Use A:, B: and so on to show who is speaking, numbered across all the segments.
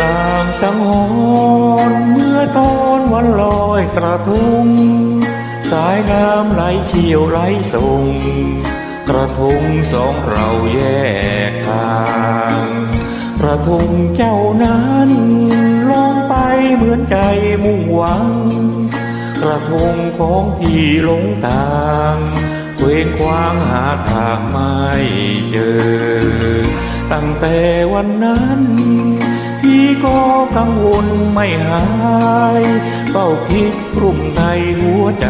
A: ลางสังหรณ์เมื่อตอนวันลอยกระทุง สายน้ำไหลเชี่ยวไหลส่ง กระทุงสองเราแยกทางกระทุงเจ้านั้นลงไปเหมือนใจมุ่งหวัง กระทุงของพี่หลงทางเคว้งคว้างหาทางไม่เจอ ตั้งแต่วันนั้น ก็กังวลไม่หายเฝ้าคิดกลุ่มในหัวใจ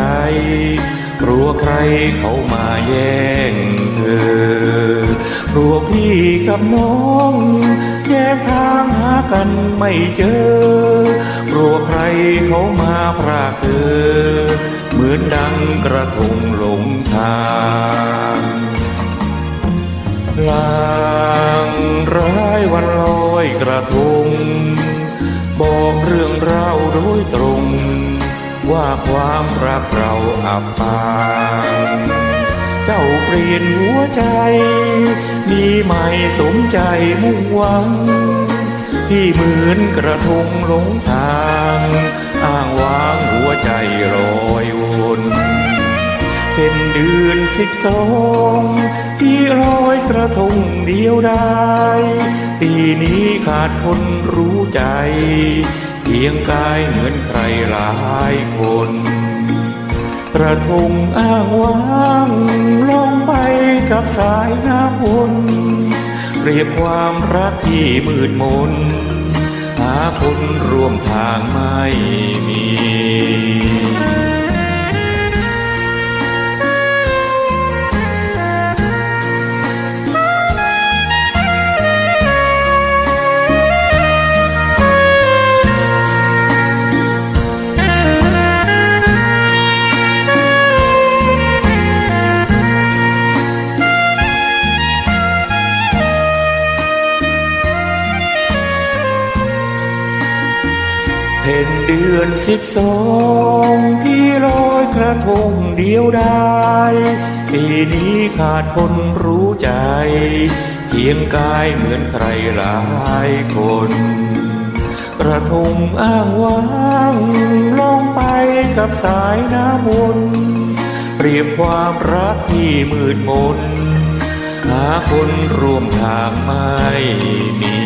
A: กลัวใครเขามาแย่งเธอกลัวพี่กับน้องแยกทางหากันไม่เจอกลัวใครเขามาพรากเธอ เหมือนดังกระทงหลงทาง ทงบอกเรื่องราวโดยตรง ว่าความรักเราอับปางเจ้าเปลี่ยนหัวใจ มีใหม่สมใจมุ่งหวังพี่เหมือนกระทงหลงทาง อ้างว้างหัวใจลอยวนเป็นเดือนสิบสองที่ลอยกระทงเดียวได้ ปีนี้ขาดคนรู้ใจ เพียงกายเหมือนใครหลายคนกระทงอ้างว้างลงไปกับสายน้ำวนเรียบความรักที่มืดมน หาคนร่วมทางไม่ เพ็นเดือนสิบสองที่ลอยกระทงเดียวได้ปีนี้ขาดคนรู้ใจ เคียงกายเหมือนใครหลายคน กระทงอ้างว้างลงไปกับสายน้ำวนเปรียบความรักที่มืดมน หาคนร่วมทางไม่มี